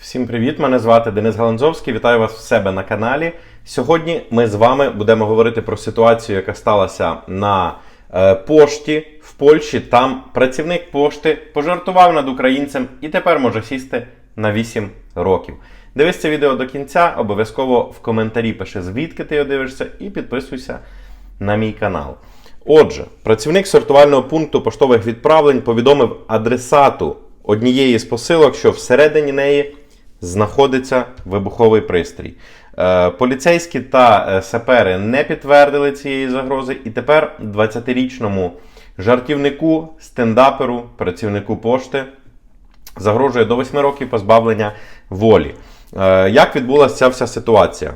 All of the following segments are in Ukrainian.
Всім привіт! Мене звати Денис Галанзовський. Вітаю вас в себе на каналі. Сьогодні ми з вами будемо говорити про ситуацію, яка сталася на е, пошті в Польщі. Там працівник пошти пожартував над українцем і тепер може сісти на 8 років. Дивись це відео до кінця, обов'язково в коментарі пиши, звідки ти його дивишся, і підписуйся на мій канал. Отже, працівник сортувального пункту поштових відправлень повідомив адресату однієї з посилок, що всередині неї знаходиться вибуховий пристрій. Е, Поліцейські та е, сапери не підтвердили цієї загрози, і тепер 20-річному жартівнику, стендаперу, працівнику пошти загрожує до 8 років позбавлення волі. Е, Як відбулася ця вся ситуація?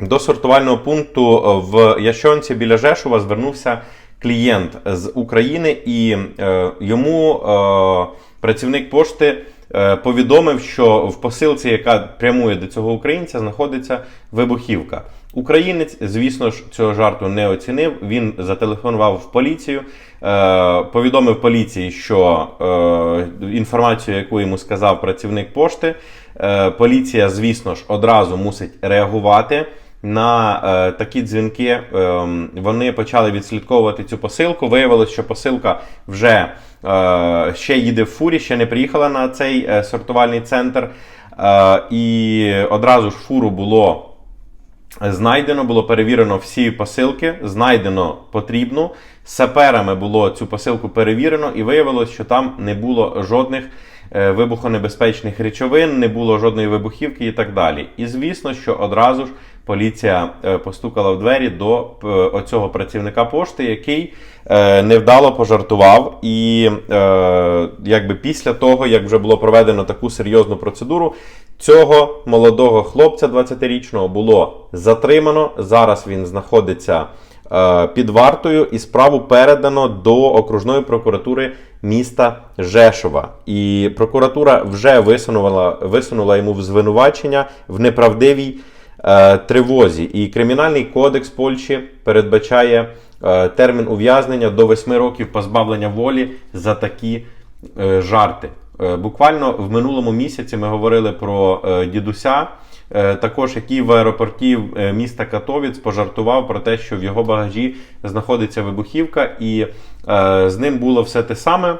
До сортувального пункту в Ящонці біля Жешова звернувся клієнт з України, і е, йому е, працівник пошти е, повідомив, що в посилці, яка прямує до цього українця, знаходиться вибухівка. Українець, звісно ж, цього жарту не оцінив. Він зателефонував в поліцію, е, повідомив поліції, що е, інформацію, яку йому сказав працівник пошти, е, поліція, звісно ж, одразу мусить реагувати. На е, такі дзвінки е, вони почали відслідковувати цю посилку. Виявилось, що посилка вже е, ще їде в фурі, ще не приїхала на цей е, сортувальний центр. Е, і одразу ж фуру було Знайдено було перевірено всі посилки, знайдено потрібну. Саперами було цю посилку перевірено, і виявилось, що там не було жодних е, вибухонебезпечних речовин, не було жодної вибухівки і так далі. І звісно, що одразу ж поліція е, постукала в двері до е, оцього працівника пошти, який е, невдало пожартував. І якби після того, як вже було проведено таку серйозну процедуру, цього молодого хлопця 20-річного було затримано. Зараз він знаходиться під вартою, і справу передано до окружної прокуратури міста Жешова. І прокуратура вже висунула, висунула йому в звинувачення в неправдивій тривозі. І кримінальний кодекс Польщі передбачає е, термін ув'язнення до 8 років позбавлення волі за такі е, жарти. Е, Буквально в минулому місяці ми говорили про е, дідуся, е, також який в аеропорті е, міста Катовіц пожартував про те, що в його багажі знаходиться вибухівка, і е, з ним було все те саме.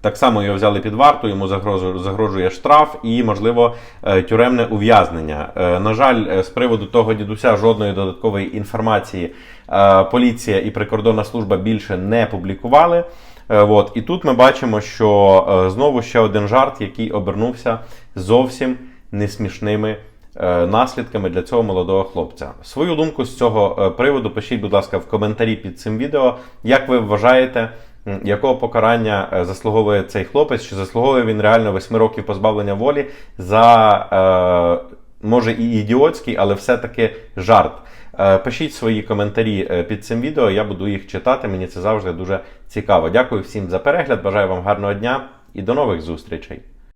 Так само його взяли під варту, йому загрожує, штраф і, можливо, е, тюремне ув'язнення. Е, На жаль, е, з приводу того дідуся жодної додаткової інформації поліція і прикордонна служба більше не публікували. От. І тут ми бачимо, що знову ще один жарт, який обернувся зовсім несмішними наслідками для цього молодого хлопця. Свою думку з цього приводу пишіть, будь ласка, в коментарі під цим відео. Як ви вважаєте, якого покарання е, заслуговує цей хлопець? Чи заслуговує він реально 8 років позбавлення волі за е, може і ідіотський, але все-таки жарт? Е, Пишіть свої коментарі під цим відео, я буду їх читати. Мені це завжди дуже цікаво. Дякую всім за перегляд. Бажаю вам гарного дня і до нових зустрічей.